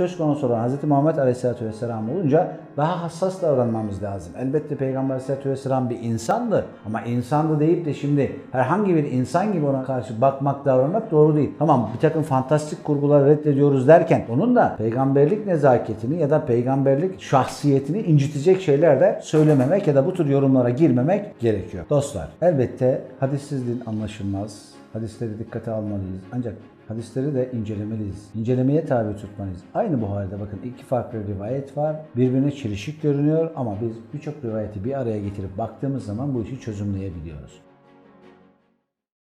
söz konusu olan Hz. Muhammed Aleyhisselatü Vesselam olunca daha hassas davranmamız lazım. Elbette Peygamber Aleyhisselatü Vesselam bir insandı ama insandı deyip de şimdi herhangi bir insan gibi ona karşı bakmak, davranmak doğru değil. Tamam bir takım fantastik kurguları reddediyoruz derken onun da peygamberlik nezaketini ya da peygamberlik şahsiyetini incitecek şeyler de söylememek ya da bu tür yorumlara girmemek gerekiyor. Dostlar elbette hadisiz din anlaşılmaz. Hadisleri dikkate almalıyız. Ancak Hadisleri de incelemeliyiz. İncelemeye tabi tutmalıyız. Aynı bu halde bakın iki farklı rivayet var. Birbirine çelişik görünüyor ama biz birçok rivayeti bir araya getirip baktığımız zaman bu işi çözümleyebiliyoruz.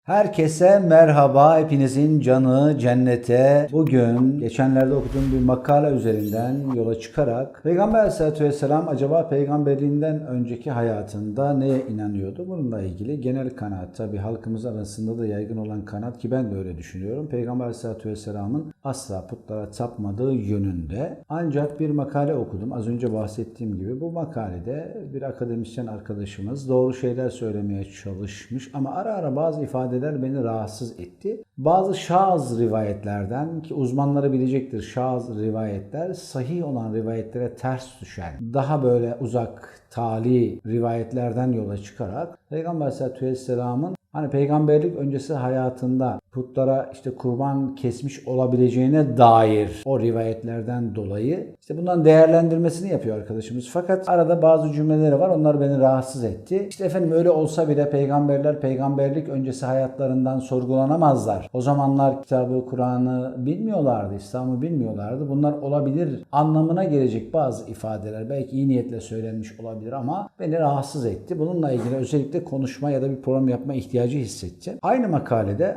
Herkese merhaba. Hepinizin canı cennete. Bugün geçenlerde okuduğum bir makale üzerinden yola çıkarak Peygamber Aleyhisselatü Vesselam acaba peygamberliğinden önceki hayatında neye inanıyordu? Bununla ilgili genel kanaat tabi halkımız arasında da yaygın olan kanaat ki ben de öyle düşünüyorum. Peygamber Aleyhisselatü Vesselam'ın asla putlara tapmadığı yönünde. Ancak bir makale okudum. Az önce bahsettiğim gibi bu makalede bir akademisyen arkadaşımız doğru şeyler söylemeye çalışmış ama ara ara bazı ifade ifadeler beni rahatsız etti. Bazı şaz rivayetlerden ki uzmanları bilecektir şaz rivayetler sahih olan rivayetlere ters düşen daha böyle uzak tali rivayetlerden yola çıkarak Peygamber Aleyhisselatü Vesselam'ın hani peygamberlik öncesi hayatında putlara işte kurban kesmiş olabileceğine dair o rivayetlerden dolayı işte bundan değerlendirmesini yapıyor arkadaşımız. Fakat arada bazı cümleleri var onlar beni rahatsız etti. İşte efendim öyle olsa bile peygamberler peygamberlik öncesi hayatlarından sorgulanamazlar. O zamanlar kitabı, Kur'an'ı bilmiyorlardı, İslam'ı bilmiyorlardı. Bunlar olabilir anlamına gelecek bazı ifadeler belki iyi niyetle söylenmiş olabilir ama beni rahatsız etti. Bununla ilgili özellikle konuşma ya da bir program yapma ihtiyacı hissettim. Aynı makalede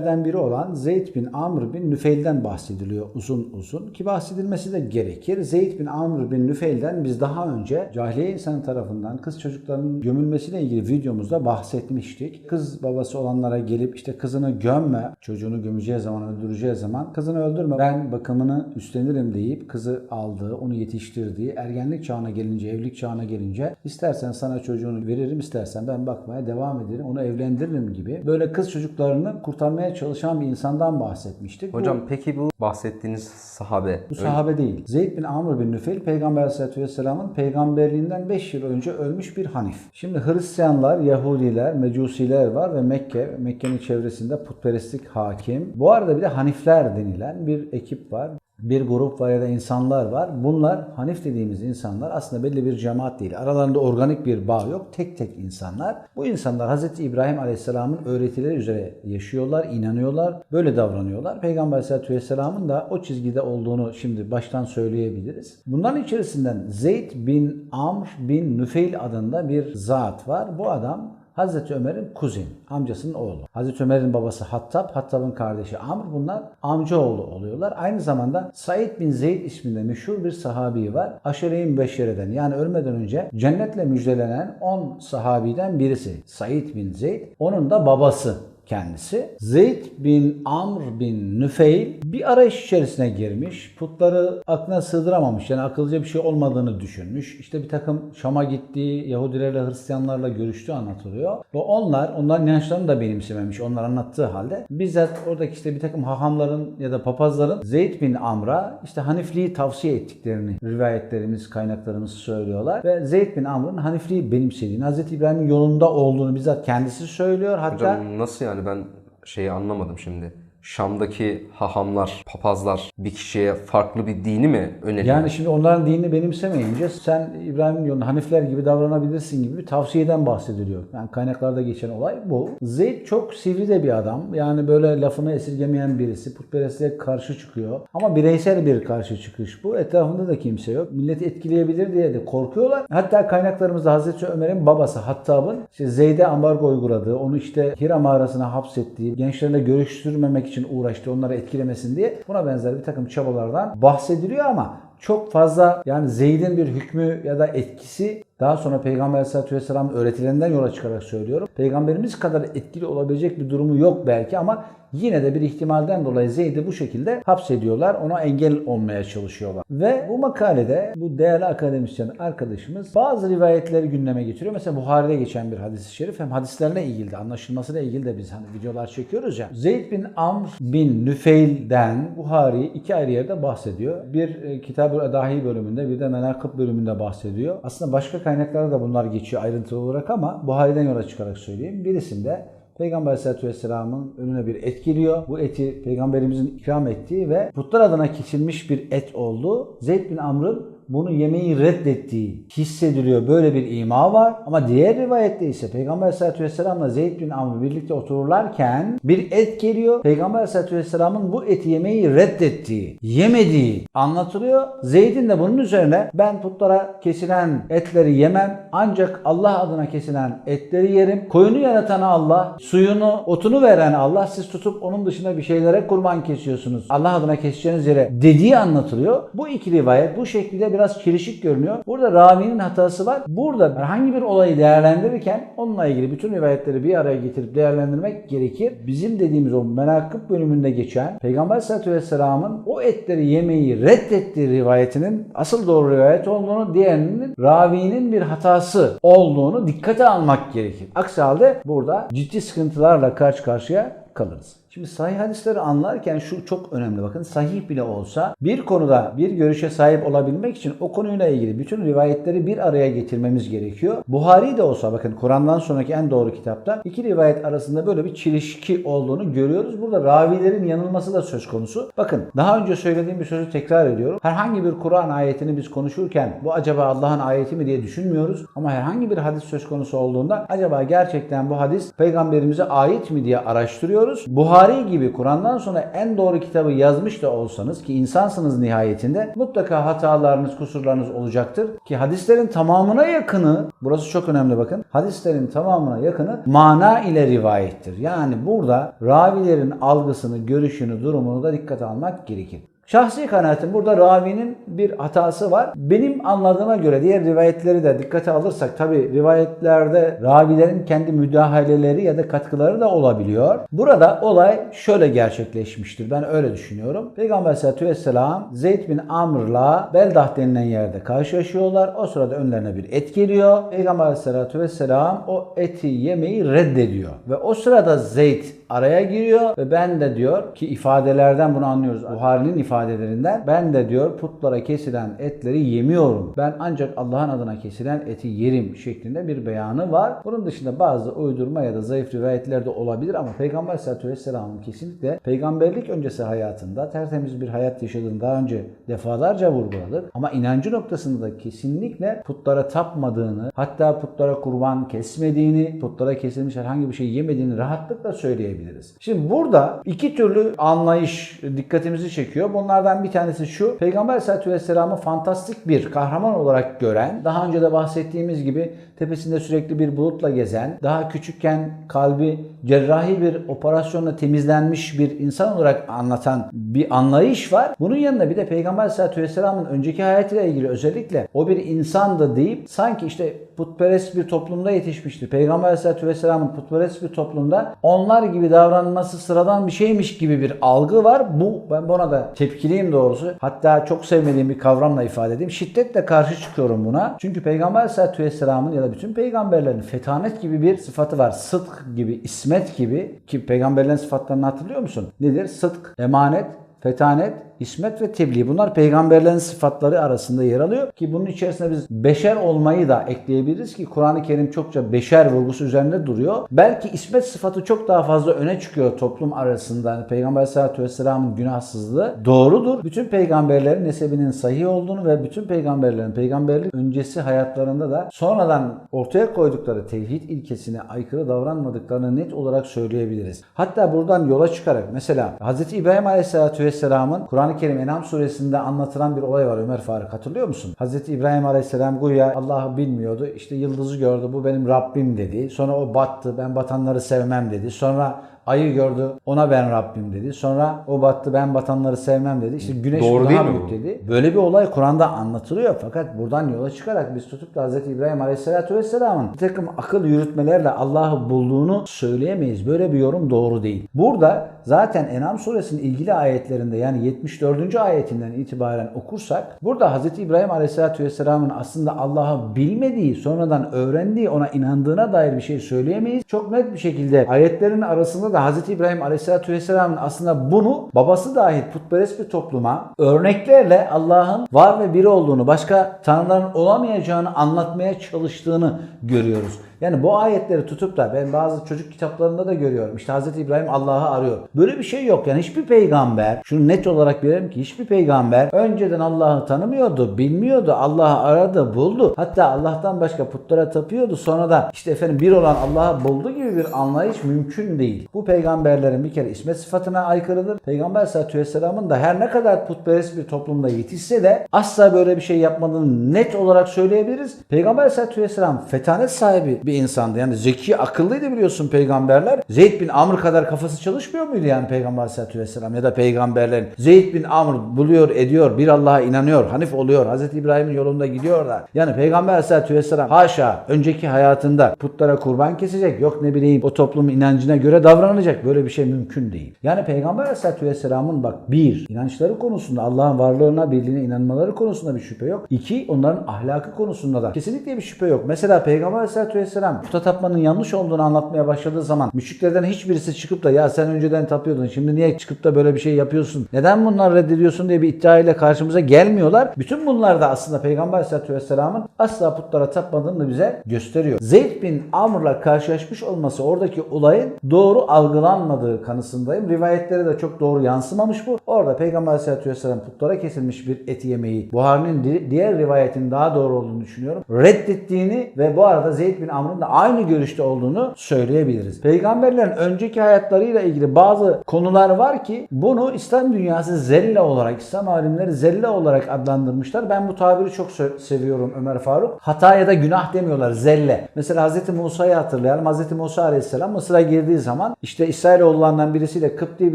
Haniflerden biri olan Zeyd bin Amr bin Nüfeil'den bahsediliyor uzun uzun ki bahsedilmesi de gerekir. Zeyd bin Amr bin Nüfeil'den biz daha önce cahiliye insanı tarafından kız çocuklarının gömülmesiyle ilgili videomuzda bahsetmiştik. Kız babası olanlara gelip işte kızını gömme, çocuğunu gömeceği zaman, öldüreceği zaman kızını öldürme ben bakımını üstlenirim deyip kızı aldığı, onu yetiştirdiği, ergenlik çağına gelince, evlilik çağına gelince istersen sana çocuğunu veririm, istersen ben bakmaya devam ederim, onu evlendiririm gibi böyle kız çocuklarını kurtarmaya çalışan bir insandan bahsetmiştik. Bu- Hocam peki bu bahsettiğiniz sahabe bu sahabe değil. Zeyd bin Amr bin Nüfeil Peygamber Aleyhisselatü Vesselam'ın peygamberliğinden 5 yıl önce ölmüş bir hanif. Şimdi Hristiyanlar, Yahudiler, Mecusiler var ve Mekke, Mekke'nin çevresinde putperestlik hakim. Bu arada bir de hanifler denilen bir ekip var. Bir grup var ya da insanlar var. Bunlar Hanif dediğimiz insanlar aslında belli bir cemaat değil. Aralarında organik bir bağ yok. Tek tek insanlar. Bu insanlar Hz. İbrahim Aleyhisselam'ın öğretileri üzere yaşıyorlar, inanıyorlar, böyle davranıyorlar. Peygamber Aleyhisselatü Vesselam'ın da o çizgide olduğunu şimdi baştan söyleyebiliriz. Bunların içerisinden Zeyd bin Amr bin Nüfeil adında bir zat var. Bu adam Hazreti Ömer'in kuzeni, amcasının oğlu. Hazreti Ömer'in babası Hattab, Hattab'ın kardeşi Amr bunlar amcaoğlu oluyorlar. Aynı zamanda Said bin Zeyd isminde meşhur bir sahabi var. Aşere-i Mübeşşere'den yani ölmeden önce cennetle müjdelenen 10 sahabiden birisi. Said bin Zeyd. Onun da babası kendisi. Zeyd bin Amr bin Nüfeil bir arayış içerisine girmiş. Putları aklına sığdıramamış. Yani akıllıca bir şey olmadığını düşünmüş. İşte bir takım Şam'a gittiği Yahudilerle Hristiyanlarla görüştüğü anlatılıyor. Ve onlar, onların inançlarını da benimsememiş. Onlar anlattığı halde bizzat oradaki işte bir takım hahamların ya da papazların Zeyd bin Amr'a işte Hanifliği tavsiye ettiklerini rivayetlerimiz, kaynaklarımız söylüyorlar. Ve Zeyd bin Amr'ın Hanifliği benimsediğini, Hz. İbrahim'in yolunda olduğunu bizzat kendisi söylüyor. Hatta Hocam nasıl yani ben şeyi anlamadım şimdi. Şam'daki hahamlar, papazlar bir kişiye farklı bir dini mi öneriyor? Yani şimdi onların dinini benimsemeyince sen İbrahim'in yolunda Hanifler gibi davranabilirsin gibi bir tavsiyeden bahsediliyor. Yani kaynaklarda geçen olay bu. Zeyd çok sivri de bir adam. Yani böyle lafını esirgemeyen birisi. Putperestliğe karşı çıkıyor. Ama bireysel bir karşı çıkış bu. Etrafında da kimse yok. Milleti etkileyebilir diye de korkuyorlar. Hatta kaynaklarımızda Hazreti Ömer'in babası Hattab'ın işte Zeyd'e ambargo uyguladığı, onu işte Hira mağarasına hapsettiği, gençlerle görüştürmemek için uğraştı, onları etkilemesin diye. Buna benzer bir takım çabalardan bahsediliyor ama çok fazla yani Zeyd'in bir hükmü ya da etkisi Daha sonra Peygamber Aleyhisselatü Vesselam'ın öğretilerinden yola çıkarak söylüyorum. Peygamberimiz kadar etkili olabilecek bir durumu yok belki ama yine de bir ihtimalden dolayı Zeyd'i bu şekilde hapsediyorlar. Ona engel olmaya çalışıyorlar. Ve bu makalede bu değerli akademisyen arkadaşımız bazı rivayetleri gündeme getiriyor. Mesela Buhari'de geçen bir hadis-i şerif hem hadislerine ilgili de anlaşılmasıyla ilgili de biz hani videolar çekiyoruz ya. Zeyd bin Amr bin Nüfeil'den Buhari iki ayrı yerde bahsediyor. Bir e, Kitab-ı Edahi bölümünde bir de Menakıb bölümünde bahsediyor. Aslında başka kaynaklarda da bunlar geçiyor ayrıntılı olarak ama Buhari'den yola çıkarak söyleyeyim. Birisinde Peygamber Aleyhisselatü Vesselam'ın önüne bir et geliyor. Bu eti Peygamberimizin ikram ettiği ve putlar adına kesilmiş bir et oldu. Zeyd bin Amr'ın bunu yemeyi reddettiği hissediliyor. Böyle bir ima var. Ama diğer rivayette ise Peygamber Aleyhisselatü Vesselam'la Zeyd bin Amr birlikte otururlarken bir et geliyor. Peygamber Aleyhisselatü Vesselam'ın bu eti yemeyi reddettiği, yemediği anlatılıyor. Zeyd'in de bunun üzerine ben putlara kesilen etleri yemem ancak Allah adına kesilen etleri yerim. Koyunu yaratan Allah, suyunu, otunu veren Allah siz tutup onun dışında bir şeylere kurban kesiyorsunuz. Allah adına keseceğiniz yere dediği anlatılıyor. Bu iki rivayet bu şekilde biraz çelişik görünüyor. Burada ravinin hatası var. Burada herhangi bir olayı değerlendirirken onunla ilgili bütün rivayetleri bir araya getirip değerlendirmek gerekir. Bizim dediğimiz o menakıb bölümünde geçen Peygamber Aleyhisselatü Vesselam'ın o etleri yemeyi reddettiği rivayetinin asıl doğru rivayet olduğunu, diğerinin ravinin bir hatası olduğunu dikkate almak gerekir. Aksi halde burada ciddi sıkıntılarla karşı karşıya kalırız. Şimdi sahih hadisleri anlarken şu çok önemli bakın sahih bile olsa bir konuda bir görüşe sahip olabilmek için o konuyla ilgili bütün rivayetleri bir araya getirmemiz gerekiyor. Buhari de olsa bakın Kur'an'dan sonraki en doğru kitapta iki rivayet arasında böyle bir çelişki olduğunu görüyoruz. Burada ravilerin yanılması da söz konusu. Bakın daha önce söylediğim bir sözü tekrar ediyorum. Herhangi bir Kur'an ayetini biz konuşurken bu acaba Allah'ın ayeti mi diye düşünmüyoruz. Ama herhangi bir hadis söz konusu olduğunda acaba gerçekten bu hadis peygamberimize ait mi diye araştırıyoruz. Buhari gibi Kur'an'dan sonra en doğru kitabı yazmış da olsanız ki insansınız nihayetinde mutlaka hatalarınız, kusurlarınız olacaktır. Ki hadislerin tamamına yakını, burası çok önemli bakın, hadislerin tamamına yakını mana ile rivayettir. Yani burada ravilerin algısını, görüşünü, durumunu da dikkate almak gerekir. Şahsi kanaatim burada ravinin bir hatası var. Benim anladığıma göre diğer rivayetleri de dikkate alırsak tabi rivayetlerde ravilerin kendi müdahaleleri ya da katkıları da olabiliyor. Burada olay şöyle gerçekleşmiştir. Ben öyle düşünüyorum. Peygamber Aleyhisselatü Vesselam Zeyd bin Amr'la Beldah denilen yerde karşılaşıyorlar. O sırada önlerine bir et geliyor. Peygamber Aleyhisselatü Vesselam o eti yemeyi reddediyor. Ve o sırada Zeyd araya giriyor ve ben de diyor ki ifadelerden bunu anlıyoruz. Buhari'nin ifadelerinden ben de diyor putlara kesilen etleri yemiyorum. Ben ancak Allah'ın adına kesilen eti yerim şeklinde bir beyanı var. Bunun dışında bazı uydurma ya da zayıf rivayetler de olabilir ama Peygamber Aleyhisselatü Vesselam'ın kesinlikle peygamberlik öncesi hayatında tertemiz bir hayat yaşadığını daha önce defalarca vurguladık. Ama inancı noktasında da kesinlikle putlara tapmadığını hatta putlara kurban kesmediğini, putlara kesilmiş herhangi bir şey yemediğini rahatlıkla söyleyebiliriz diyebiliriz. Şimdi burada iki türlü anlayış dikkatimizi çekiyor. Bunlardan bir tanesi şu. Peygamber Aleyhisselatü Vesselam'ı fantastik bir kahraman olarak gören, daha önce de bahsettiğimiz gibi tepesinde sürekli bir bulutla gezen, daha küçükken kalbi cerrahi bir operasyonla temizlenmiş bir insan olarak anlatan bir anlayış var. Bunun yanında bir de Peygamber Aleyhisselatü Vesselam'ın önceki hayatıyla ilgili özellikle o bir insandı deyip sanki işte putperest bir toplumda yetişmiştir. Peygamber Aleyhisselatü Vesselam'ın putperest bir toplumda onlar gibi davranması sıradan bir şeymiş gibi bir algı var. Bu ben buna da tepkiliyim doğrusu. Hatta çok sevmediğim bir kavramla ifade edeyim. Şiddetle karşı çıkıyorum buna. Çünkü Peygamber Aleyhisselatü Vesselam'ın ya da bütün peygamberlerin fetanet gibi bir sıfatı var. Sıdk gibi, ismet gibi ki peygamberlerin sıfatlarını hatırlıyor musun? Nedir? Sıdk, emanet, fetanet, İsmet ve tebliğ. Bunlar peygamberlerin sıfatları arasında yer alıyor ki bunun içerisinde biz beşer olmayı da ekleyebiliriz ki Kur'an-ı Kerim çokça beşer vurgusu üzerinde duruyor. Belki ismet sıfatı çok daha fazla öne çıkıyor toplum arasında. Yani Peygamber Aleyhisselatü Vesselam'ın günahsızlığı doğrudur. Bütün peygamberlerin nesebinin sahih olduğunu ve bütün peygamberlerin peygamberlik öncesi hayatlarında da sonradan ortaya koydukları tevhid ilkesine aykırı davranmadıklarını net olarak söyleyebiliriz. Hatta buradan yola çıkarak mesela Hz. İbrahim Aleyhisselatü Kur'an Kur'an-ı Kerim Enam suresinde anlatılan bir olay var Ömer Faruk hatırlıyor musun? Hazreti İbrahim Aleyhisselam güya Allah'ı bilmiyordu. İşte yıldızı gördü bu benim Rabbim dedi. Sonra o battı ben batanları sevmem dedi. Sonra ayı gördü ona ben Rabbim dedi. Sonra o battı ben batanları sevmem dedi. İşte güneş Doğru daha büyük bu? dedi. Böyle bir olay Kur'an'da anlatılıyor. Fakat buradan yola çıkarak biz tutup da Hz. İbrahim Aleyhisselatü Vesselam'ın bir takım akıl yürütmelerle Allah'ı bulduğunu söyleyemeyiz. Böyle bir yorum doğru değil. Burada zaten Enam suresinin ilgili ayetlerinde yani 74. ayetinden itibaren okursak burada Hz. İbrahim Aleyhisselatü Vesselam'ın aslında Allah'ı bilmediği, sonradan öğrendiği, ona inandığına dair bir şey söyleyemeyiz. Çok net bir şekilde ayetlerin arasında da Hz. İbrahim Aleyhisselatü Vesselam'ın aslında bunu babası dahil putperest bir topluma örneklerle Allah'ın var ve biri olduğunu, başka tanrıların olamayacağını anlatmaya çalıştığını görüyoruz. Yani bu ayetleri tutup da ben bazı çocuk kitaplarında da görüyorum. İşte Hz. İbrahim Allah'ı arıyor. Böyle bir şey yok. Yani hiçbir peygamber, şunu net olarak bilelim ki hiçbir peygamber önceden Allah'ı tanımıyordu, bilmiyordu. Allah'ı aradı, buldu. Hatta Allah'tan başka putlara tapıyordu. Sonra da işte efendim bir olan Allah'ı buldu gibi bir anlayış mümkün değil. Bu peygamberlerin bir kere ismet sıfatına aykırıdır. Peygamber sallallahu aleyhi ve sellem'in de her ne kadar putperest bir toplumda yetişse de asla böyle bir şey yapmadığını net olarak söyleyebiliriz. Peygamber sallallahu aleyhi ve sellem fetanet sahibi bir insandı. Yani zeki, akıllıydı biliyorsun peygamberler. Zeyd bin Amr kadar kafası çalışmıyor muydu yani Peygamber sallallahu aleyhi ve sellem ya da peygamberlerin? Zeyd bin Amr buluyor, ediyor, bir Allah'a inanıyor, Hanif oluyor. Hazreti İbrahim'in yolunda gidiyorlar. Yani Peygamber sallallahu aleyhi ve sellem haşa önceki hayatında putlara kurban kesecek. Yok ne bileyim o toplumun inancına göre davranacak. Böyle bir şey mümkün değil. Yani Peygamber aleyhissalatü vesselamın bak bir inançları konusunda Allah'ın varlığına birliğine inanmaları konusunda bir şüphe yok. İki onların ahlakı konusunda da kesinlikle bir şüphe yok. Mesela Peygamber aleyhissalatü vesselam puta tapmanın yanlış olduğunu anlatmaya başladığı zaman müşriklerden hiçbirisi çıkıp da ya sen önceden tapıyordun şimdi niye çıkıp da böyle bir şey yapıyorsun? Neden bunlar reddediyorsun diye bir iddia ile karşımıza gelmiyorlar. Bütün bunlar da aslında Peygamber aleyhissalatü vesselamın asla putlara tapmadığını bize gösteriyor. Zeyd bin Amr'la karşılaşmış olması oradaki olayın doğru algılanmadığı kanısındayım. Rivayetlere de çok doğru yansımamış bu. Orada Peygamber aleyhissalatü vesselam putlara kesilmiş bir et yemeği Buhari'nin di- diğer rivayetin daha doğru olduğunu düşünüyorum. Reddettiğini ve bu arada Zeyd bin Da aynı görüşte olduğunu söyleyebiliriz. Peygamberlerin önceki hayatlarıyla ilgili bazı konular var ki bunu İslam dünyası zelle olarak, İslam alimleri zelle olarak adlandırmışlar. Ben bu tabiri çok seviyorum Ömer Faruk. Hata ya da günah demiyorlar zelle. Mesela Hz. Musa'yı hatırlayalım. Hz. Musa Aleyhisselam Mısır'a girdiği zaman işte İsrailoğullarından birisiyle Kıpti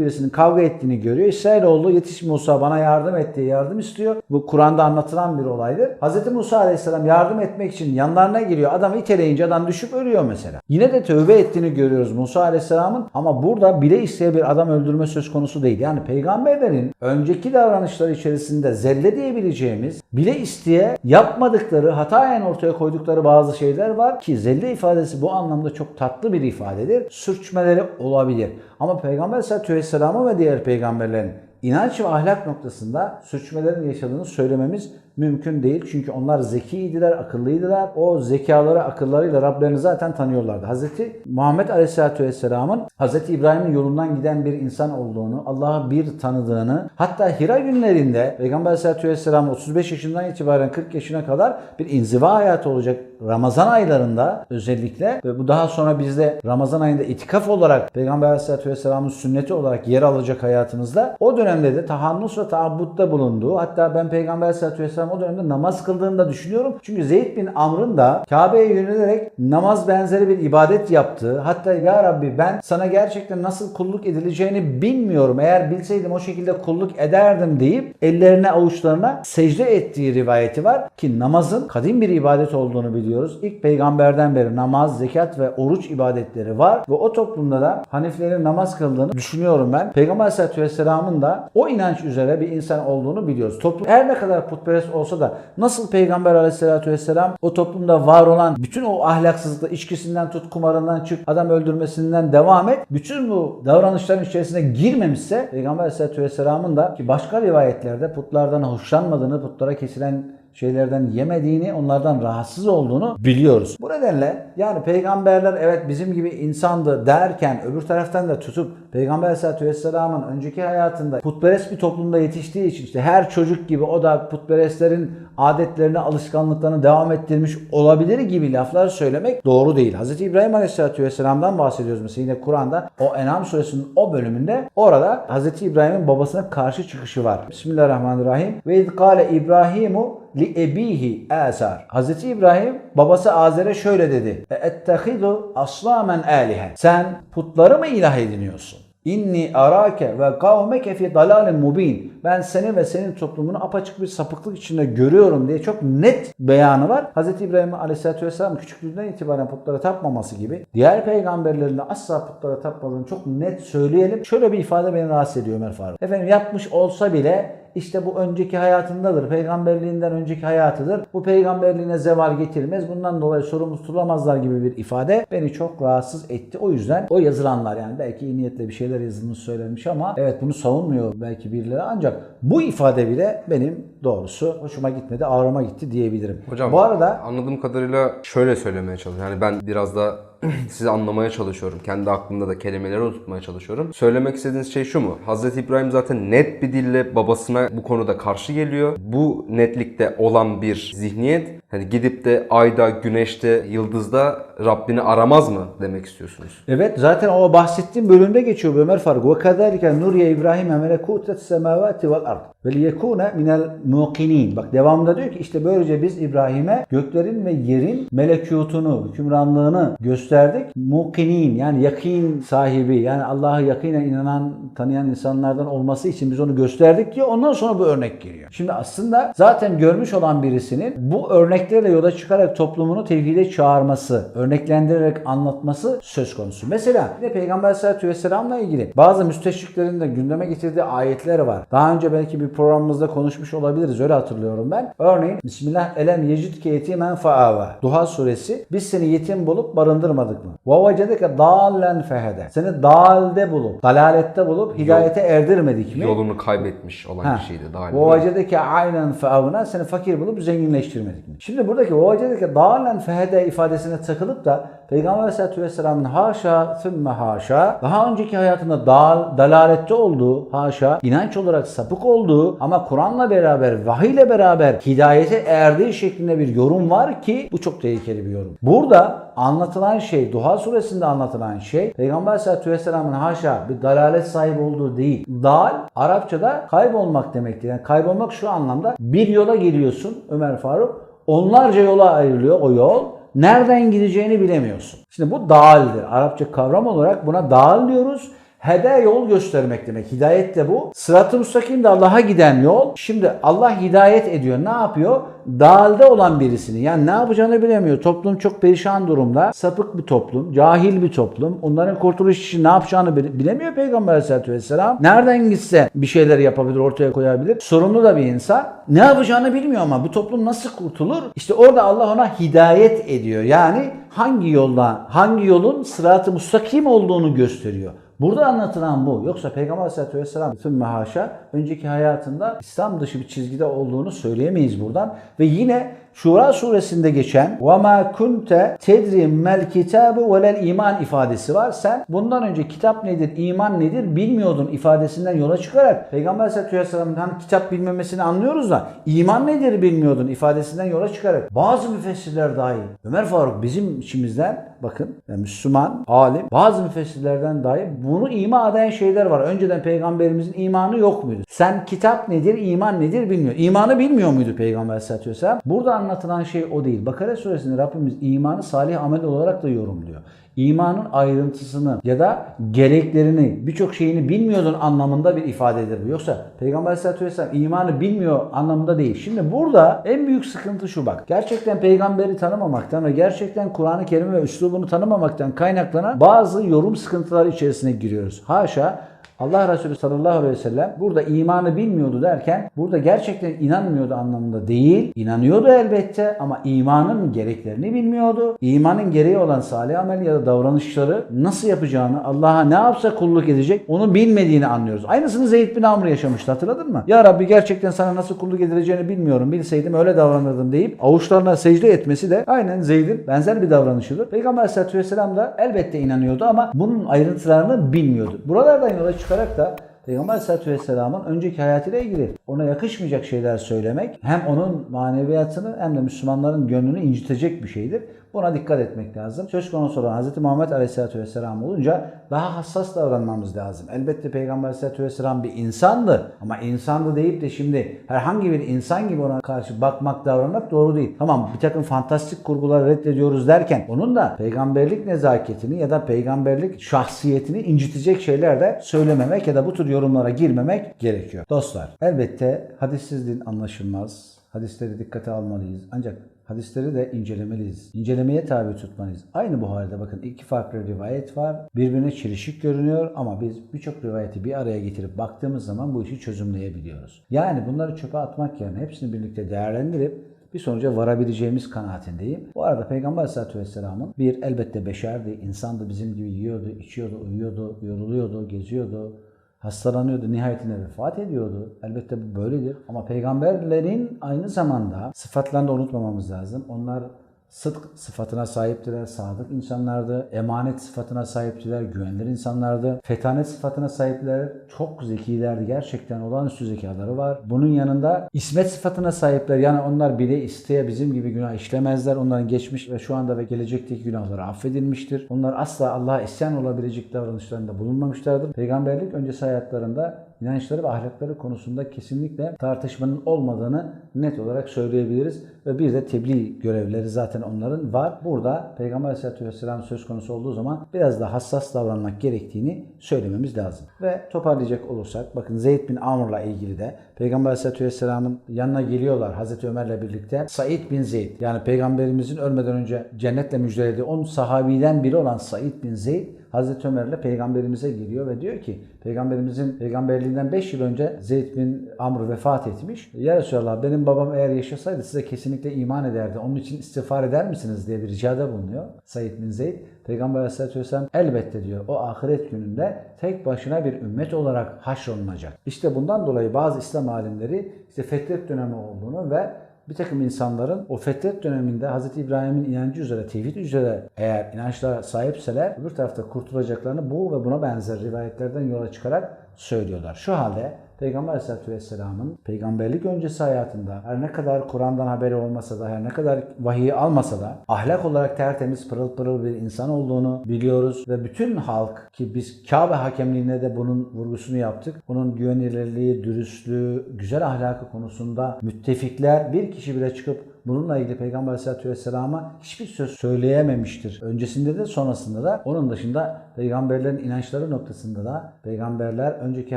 birisinin kavga ettiğini görüyor. İsrailoğlu yetiş Musa bana yardım et diye yardım istiyor. Bu Kur'an'da anlatılan bir olaydır. Hz. Musa Aleyhisselam yardım etmek için yanlarına giriyor. Adamı iteleyince adam düşüp ölüyor mesela. Yine de tövbe ettiğini görüyoruz Musa Aleyhisselam'ın ama burada bile isteye bir adam öldürme söz konusu değil. Yani peygamberlerin önceki davranışları içerisinde zelle diyebileceğimiz bile isteye yapmadıkları, hatayen ortaya koydukları bazı şeyler var ki zelle ifadesi bu anlamda çok tatlı bir ifadedir. Sürçmeleri olabilir. Ama Peygamber sallallahu aleyhi ve sellem'in ve diğer peygamberlerin inanç ve ahlak noktasında sürçmelerin yaşadığını söylememiz mümkün değil. Çünkü onlar zekiydiler, akıllıydılar. O zekaları, akıllarıyla Rablerini zaten tanıyorlardı. Hz. Muhammed Aleyhisselatü Vesselam'ın Hz. İbrahim'in yolundan giden bir insan olduğunu, Allah'ı bir tanıdığını, hatta Hira günlerinde Peygamber Aleyhisselatü Vesselam 35 yaşından itibaren 40 yaşına kadar bir inziva hayatı olacak. Ramazan aylarında özellikle ve bu daha sonra bizde Ramazan ayında itikaf olarak Peygamber Aleyhisselatü Vesselam'ın sünneti olarak yer alacak hayatımızda o dönemde de tahannus ve taabbutta bulunduğu hatta ben Peygamber Aleyhisselatü Vesselam o dönemde namaz kıldığını da düşünüyorum. Çünkü Zeyd bin Amr'ın da Kabe'ye yönelerek namaz benzeri bir ibadet yaptığı hatta ya Rabbi ben sana gerçekten nasıl kulluk edileceğini bilmiyorum. Eğer bilseydim o şekilde kulluk ederdim deyip ellerine avuçlarına secde ettiği rivayeti var ki namazın kadim bir ibadet olduğunu biliyoruz. İlk peygamberden beri namaz, zekat ve oruç ibadetleri var ve o toplumda da Haniflerin namaz kıldığını düşünüyorum ben. Peygamber Aleyhisselatü Vesselam'ın da o inanç üzere bir insan olduğunu biliyoruz. Toplum her ne kadar putperest olsa da nasıl Peygamber Aleyhisselatü Vesselam o toplumda var olan bütün o ahlaksızlıkla içkisinden tut kumarından çık adam öldürmesinden devam et. Bütün bu davranışların içerisine girmemişse Peygamber Aleyhisselatü Vesselam'ın da ki başka rivayetlerde putlardan hoşlanmadığını, putlara kesilen şeylerden yemediğini, onlardan rahatsız olduğunu biliyoruz. Bu nedenle yani peygamberler evet bizim gibi insandı derken öbür taraftan da tutup Peygamber Aleyhisselatü Vesselam'ın önceki hayatında putperest bir toplumda yetiştiği için işte her çocuk gibi o da putperestlerin adetlerini, alışkanlıklarını devam ettirmiş olabilir gibi laflar söylemek doğru değil. Hz. İbrahim Aleyhisselatü Vesselam'dan bahsediyoruz mesela yine Kur'an'da o En'am suresinin o bölümünde orada Hz. İbrahim'in babasına karşı çıkışı var. Bismillahirrahmanirrahim. Ve iz kâle İbrahimu li ebihi Azar. Hazreti İbrahim babası Azer'e şöyle dedi. Ettehidu aslamen alihe. Sen putları mı ilah ediniyorsun? İnni arake ve kavmeke fi dalalin mubin. Ben seni ve senin toplumunu apaçık bir sapıklık içinde görüyorum diye çok net beyanı var. Hz. İbrahim Aleyhisselatü Vesselam küçüklüğünden itibaren putlara tapmaması gibi diğer peygamberlerin de asla putlara tapmadığını çok net söyleyelim. Şöyle bir ifade beni rahatsız ediyor Ömer Faruk. Efendim yapmış olsa bile işte bu önceki hayatındadır. Peygamberliğinden önceki hayatıdır. Bu peygamberliğine zeval getirmez. Bundan dolayı sorumlu tutulamazlar gibi bir ifade beni çok rahatsız etti. O yüzden o yazılanlar yani belki iyi niyetle bir şeyler yazılmış söylenmiş ama evet bunu savunmuyor belki birileri ancak bu ifade bile benim doğrusu hoşuma gitmedi, ağrıma gitti diyebilirim. Hocam bu arada anladığım kadarıyla şöyle söylemeye çalışıyorum. Yani ben biraz da sizi anlamaya çalışıyorum. Kendi aklımda da kelimeleri oturtmaya çalışıyorum. Söylemek istediğiniz şey şu mu? Hazreti İbrahim zaten net bir dille babasına bu konuda karşı geliyor. Bu netlikte olan bir zihniyet hani gidip de ayda, güneşte, yıldızda Rabbini aramaz mı demek istiyorsunuz? Evet zaten o bahsettiğim bölümde geçiyor Ömer Faruk. Ve kadalike nuriye İbrahim'e melekutet semavati vel ard. Ve liyekune minel muqinin. Bak devamında diyor ki işte böylece biz İbrahim'e göklerin ve yerin melekutunu, hükümranlığını gösterdik. Muqinin yani yakin sahibi yani Allah'a yakinen inanan, tanıyan insanlardan olması için biz onu gösterdik diyor. Ondan sonra bu örnek geliyor. Şimdi aslında zaten görmüş olan birisinin bu örneklerle yola çıkarak toplumunu tevhide çağırması, örneklendirerek anlatması söz konusu. Mesela de Peygamber sallallahu aleyhi ilgili bazı müsteşriklerin de gündeme getirdiği ayetler var. Daha önce belki bir programımızda konuşmuş olabiliriz. Öyle hatırlıyorum ben. Örneğin Bismillah elem yecidke yetimen faava. Duha suresi. Biz seni yetim bulup barındırmadık mı? Ve vecedeke dalen fehede. Seni dalde bulup, dalalette bulup hidayete erdirmedik mi? Yolunu kaybetmiş olan Ha. kişiydi. Vavacedeke aynen feavına seni fakir bulup zenginleştirmedik mi? Şimdi buradaki vavacedeke dalen fehede ifadesine takılıp da Peygamber Aleyhisselatü Vesselam'ın haşa thümme haşa daha önceki hayatında dal, dalalette olduğu haşa inanç olarak sapık olduğu ama Kur'an'la beraber vahiyle beraber hidayete erdiği şeklinde bir yorum var ki bu çok tehlikeli bir yorum. Burada anlatılan şey Duha suresinde anlatılan şey Peygamber Aleyhisselatü Vesselam'ın haşa bir dalalet sahibi olduğu değil. Dal Arapçada kaybolmak demektir. Yani kaybolmak şu anlamda bir yola geliyorsun Ömer Faruk onlarca yola ayrılıyor o yol. Nereden gideceğini bilemiyorsun. Şimdi bu dağıldır. Arapça kavram olarak buna dağıl diyoruz. Hede yol göstermek demek. Hidayet de bu. Sırat-ı müstakim de Allah'a giden yol. Şimdi Allah hidayet ediyor. Ne yapıyor? Dağılda olan birisini yani ne yapacağını bilemiyor. Toplum çok perişan durumda. Sapık bir toplum, cahil bir toplum. Onların kurtuluş için ne yapacağını bile- bilemiyor Peygamber Aleyhisselatü Vesselam. Nereden gitse bir şeyler yapabilir, ortaya koyabilir. Sorumlu da bir insan. Ne yapacağını bilmiyor ama bu toplum nasıl kurtulur? İşte orada Allah ona hidayet ediyor. Yani hangi yoldan, hangi yolun sırat-ı müstakim olduğunu gösteriyor. Burada anlatılan bu. Yoksa Peygamber Aleyhisselatü Vesselam tüm haşa önceki hayatında İslam dışı bir çizgide olduğunu söyleyemeyiz buradan. Ve yine Şura suresinde geçen وَمَا كُنْتَ تَدْرِي مَا الْكِتَابُ وَلَا iman ifadesi var. Sen bundan önce kitap nedir, iman nedir bilmiyordun ifadesinden yola çıkarak Peygamber Aleyhisselatü Vesselam'ın hani kitap bilmemesini anlıyoruz da iman nedir bilmiyordun ifadesinden yola çıkarak bazı müfessirler dahi Ömer Faruk bizim içimizden bakın yani Müslüman, alim bazı müfessirlerden dahi bunu ima eden şeyler var. Önceden peygamberimizin imanı yok muydu? Sen kitap nedir, iman nedir bilmiyor. İmanı bilmiyor muydu Peygamber Aleyhisselatü Vesselam? Burada anlatılan şey o değil. Bakara suresinde Rabbimiz imanı salih amel olarak da yorumluyor. İmanın ayrıntısını ya da gereklerini birçok şeyini bilmiyordun anlamında bir ifadedir bu. Yoksa Peygamber Aleyhisselatü Vesselam imanı bilmiyor anlamında değil. Şimdi burada en büyük sıkıntı şu bak. Gerçekten peygamberi tanımamaktan ve gerçekten Kur'an-ı Kerim ve üslubunu tanımamaktan kaynaklanan bazı yorum sıkıntıları içerisine giriyoruz. Haşa Allah Resulü sallallahu aleyhi ve sellem burada imanı bilmiyordu derken burada gerçekten inanmıyordu anlamında değil. İnanıyordu elbette ama imanın gereklerini bilmiyordu. İmanın gereği olan salih amel ya da davranışları nasıl yapacağını, Allah'a ne yapsa kulluk edecek onu bilmediğini anlıyoruz. Aynısını Zeyd bin Amr yaşamıştı hatırladın mı? Ya Rabbi gerçekten sana nasıl kulluk edileceğini bilmiyorum. Bilseydim öyle davranırdım deyip avuçlarına secde etmesi de aynen Zeyd'in benzer bir davranışıdır. Peygamber Aleyhisselatü Vesselam da elbette inanıyordu ama bunun ayrıntılarını bilmiyordu. Buralardan yola çıkarak da Peygamber Aleyhisselatü Vesselam'ın önceki hayatıyla ilgili ona yakışmayacak şeyler söylemek hem onun maneviyatını hem de Müslümanların gönlünü incitecek bir şeydir. Buna dikkat etmek lazım. Söz konusu olan Hz. Muhammed Aleyhisselatü Vesselam olunca daha hassas davranmamız lazım. Elbette Peygamber Aleyhisselatü Vesselam bir insandı ama insandı deyip de şimdi herhangi bir insan gibi ona karşı bakmak, davranmak doğru değil. Tamam bir takım fantastik kurguları reddediyoruz derken onun da peygamberlik nezaketini ya da peygamberlik şahsiyetini incitecek şeyler de söylememek ya da bu tür yorumlara girmemek gerekiyor. Dostlar elbette hadisiz din anlaşılmaz. Hadisleri dikkate almalıyız. Ancak hadisleri de incelemeliyiz. İncelemeye tabi tutmalıyız. Aynı bu halde bakın iki farklı rivayet var. Birbirine çelişik görünüyor ama biz birçok rivayeti bir araya getirip baktığımız zaman bu işi çözümleyebiliyoruz. Yani bunları çöpe atmak yerine hepsini birlikte değerlendirip bir sonuca varabileceğimiz kanaatindeyim. Bu arada Peygamber Aleyhisselatü Vesselam'ın bir elbette beşerdi, insandı bizim gibi yiyordu, içiyordu, uyuyordu, yoruluyordu, geziyordu, hastalanıyordu, nihayetinde vefat ediyordu. Elbette bu böyledir. Ama peygamberlerin aynı zamanda sıfatlarını da unutmamamız lazım. Onlar sıdk sıfatına sahiptiler, sadık insanlardı, emanet sıfatına sahiptiler, güvenilir insanlardı, fetanet sıfatına sahipler, çok zekilerdi. Gerçekten olağanüstü zekaları var. Bunun yanında ismet sıfatına sahipler. Yani onlar bile isteye bizim gibi günah işlemezler. Onların geçmiş ve şu anda ve gelecekteki günahları affedilmiştir. Onlar asla Allah'a isyan olabilecek davranışlarında bulunmamışlardır. Peygamberlik öncesi hayatlarında inançları ve ahlakları konusunda kesinlikle tartışmanın olmadığını net olarak söyleyebiliriz. Ve bir de tebliğ görevleri zaten onların var. Burada Peygamber Aleyhisselatü Vesselam söz konusu olduğu zaman biraz da hassas davranmak gerektiğini söylememiz lazım. Ve toparlayacak olursak bakın Zeyd bin Amr'la ilgili de Peygamber Aleyhisselatü Vesselam'ın yanına geliyorlar Hazreti Ömer'le birlikte. Said bin Zeyd yani Peygamberimizin ölmeden önce cennetle müjdelediği 10 sahabiden biri olan Said bin Zeyd Hazreti Ömer'le peygamberimize geliyor ve diyor ki peygamberimizin peygamberliğinden 5 yıl önce Zeyd bin Amr vefat etmiş. Ya Resulallah benim babam eğer yaşasaydı size kesinlikle iman ederdi. Onun için istiğfar eder misiniz diye bir ricada bulunuyor Said bin Zeyd. Peygamber Aleyhisselatü Vesselam elbette diyor o ahiret gününde tek başına bir ümmet olarak haşrolunacak. İşte bundan dolayı bazı İslam alimleri işte fetret dönemi olduğunu ve bir takım insanların o fetret döneminde Hz. İbrahim'in inancı üzere, tevhid üzere eğer inançlara sahipseler öbür tarafta kurtulacaklarını bu ve buna benzer rivayetlerden yola çıkarak söylüyorlar. Şu halde Peygamber Aleyhisselatü Vesselam'ın peygamberlik öncesi hayatında her ne kadar Kur'an'dan haberi olmasa da her ne kadar vahiy almasa da ahlak olarak tertemiz pırıl pırıl bir insan olduğunu biliyoruz ve bütün halk ki biz Kabe hakemliğinde de bunun vurgusunu yaptık. Bunun güvenilirliği, dürüstlüğü, güzel ahlakı konusunda müttefikler bir kişi bile çıkıp bununla ilgili Peygamber Aleyhisselatü Vesselam'a hiçbir söz söyleyememiştir. Öncesinde de sonrasında da onun dışında peygamberlerin inançları noktasında da peygamberler önceki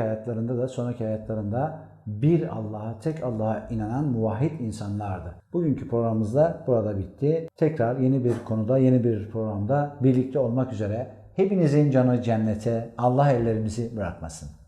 hayatlarında da sonraki hayatlarında bir Allah'a, tek Allah'a inanan muvahhid insanlardı. Bugünkü programımız da burada bitti. Tekrar yeni bir konuda, yeni bir programda birlikte olmak üzere. Hepinizin canı cennete, Allah ellerimizi bırakmasın.